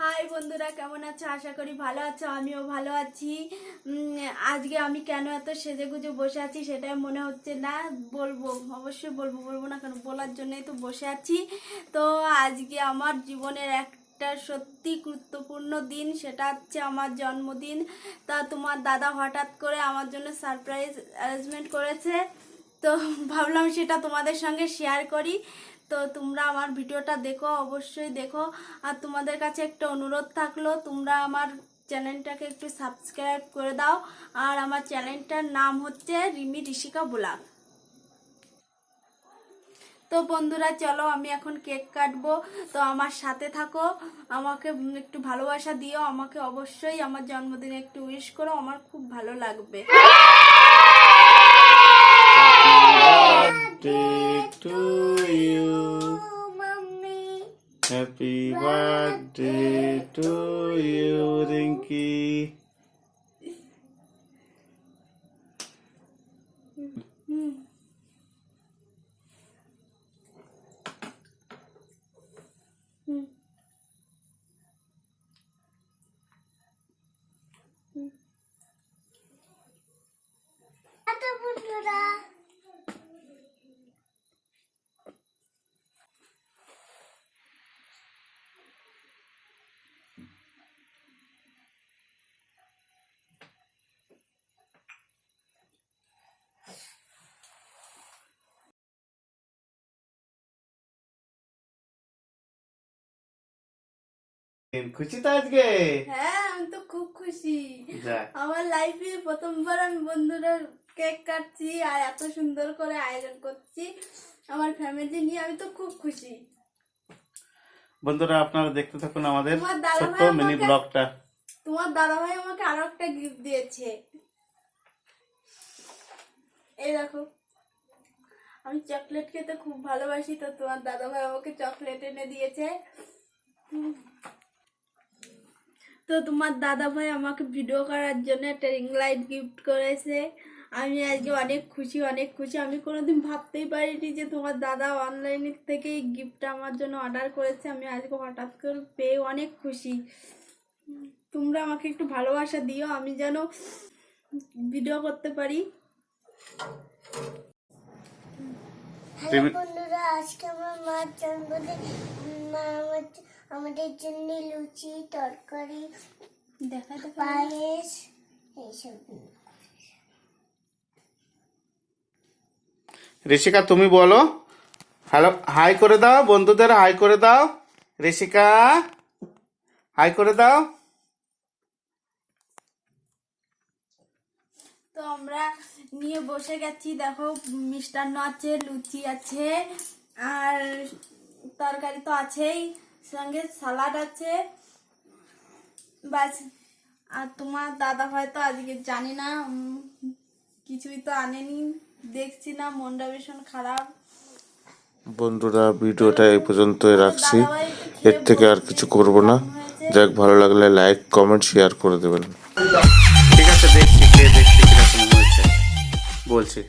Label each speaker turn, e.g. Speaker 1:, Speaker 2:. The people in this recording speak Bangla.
Speaker 1: হাই বন্ধুরা, কেমন আছো? আশা করি ভালো আছো, আমিও ভালো আছি। আজকে আমি কেন এত সেজে গুজে বসে আছি সেটাই মনে হচ্ছে না। বলব, অবশ্যই বলব বলব না কেন, বলার জন্যই তো বসে আছি। তো আজকে আমার জীবনের একটা সত্যি গুরুত্বপূর্ণ দিন, সেটা হচ্ছে আমার জন্মদিন। তা তোমার দাদা হঠাৎ করে আমার জন্য সারপ্রাইজ অ্যারেঞ্জমেন্ট করেছে। তো ভাবলাম সেটা তোমাদের সঙ্গে শেয়ার করি। তো তোমরা আমার ভিডিওটা দেখো, অবশ্যই দেখো। আর তোমাদের কাছে একটা অনুরোধ থাকল, তোমরা আমার চ্যানেলটাকে একটু সাবস্ক্রাইব করে দাও। আর আমার চ্যানেলটার নাম হচ্ছে রিমি ঋষিকা ব্লগ তো বন্ধুরা, চলো আমি এখন কেক কাটবো। তো আমার সাথে থাকো, আমাকে একটু ভালোবাসা দিও। আমাকে অবশ্যই আমার জন্মদিনে একটু উইশ করো, আমার খুব ভালো লাগবে।
Speaker 2: Birthday to you. Happy birthday to you, Rinky. Hmm. Hmm. Hmm. খুশি তো আজকে?
Speaker 1: হ্যাঁ আমি তো খুব খুশি। আমার লাইফে প্রথমবার আমি বন্ধুরা কেক কাটছি আর এত সুন্দর করে আয়োজন করছি। আমার ফ্যামিলি নিয়ে আমি তো খুব খুশি।
Speaker 2: বন্ধুরা আপনারা দেখতে থাকুন আমাদের
Speaker 1: তোমার দাদা
Speaker 2: ছোট্ট
Speaker 1: ভাই
Speaker 2: মিনি
Speaker 1: আমাকে-
Speaker 2: ব্লগটা
Speaker 1: তোমার দাদা ভাই আমাকে আরও একটা গিফট দিয়েছে। এই দেখো। আমি চকলেট খেতে খুব ভালোবাসি তো তোমার দাদা ভাই আমাকে চকলেট এনে দিয়েছে। তো তোমার দাদা ভাই আমাকে ভিডিও করার জন্য একটা রিং লাইট গিফট করেছে। আমি আজকে অনেক খুশি অনেক খুশি। আমি কোনোদিন ভাবতেই পারিনি যে তোমার দাদা অনলাইন থেকে এই গিফটটা আমার জন্য অর্ডার করেছে। আমি আজকে হঠাৎ করে পেয়ে অনেক খুশি। তোমরা আমাকে একটু ভালোবাসা দিও আমি যেন ভিডিও করতে পারি।
Speaker 3: বন্ধুরা আজকে আমার মার জন্মদিন। মা আমার আমাদের জন্য লুচি তরকারি
Speaker 1: দেখা
Speaker 3: পায়েস এইসব
Speaker 2: ঋষিকা তুমি বলো। হ্যালো হাই করে দাও বন্ধুদের হাই করে দাও। ঋষিকা হাই করে দাও।
Speaker 1: তো আমরা নিয়ে বসে গেছি দেখো মিষ্টান্ন আছে লুচি আছে আর তরকারি তো আছেই। সঙ্গে সালাড আছে। বাস আর তোমার দাদা হয়তো আজকে জানি না কিছুই তো আনেনি। দেখছি না মনটা ভীষণ খারাপ।
Speaker 2: বন্ধুরা ভিডিওটা এই পর্যন্তই রাখছি। এর থেকে আর কিছু করব না। যাক ভালো লাগলে লাইক কমেন্ট শেয়ার করে দেবেন। ঠিক আছে দেখছি কে দেখছি কীরকম হয়েছে। বলছি।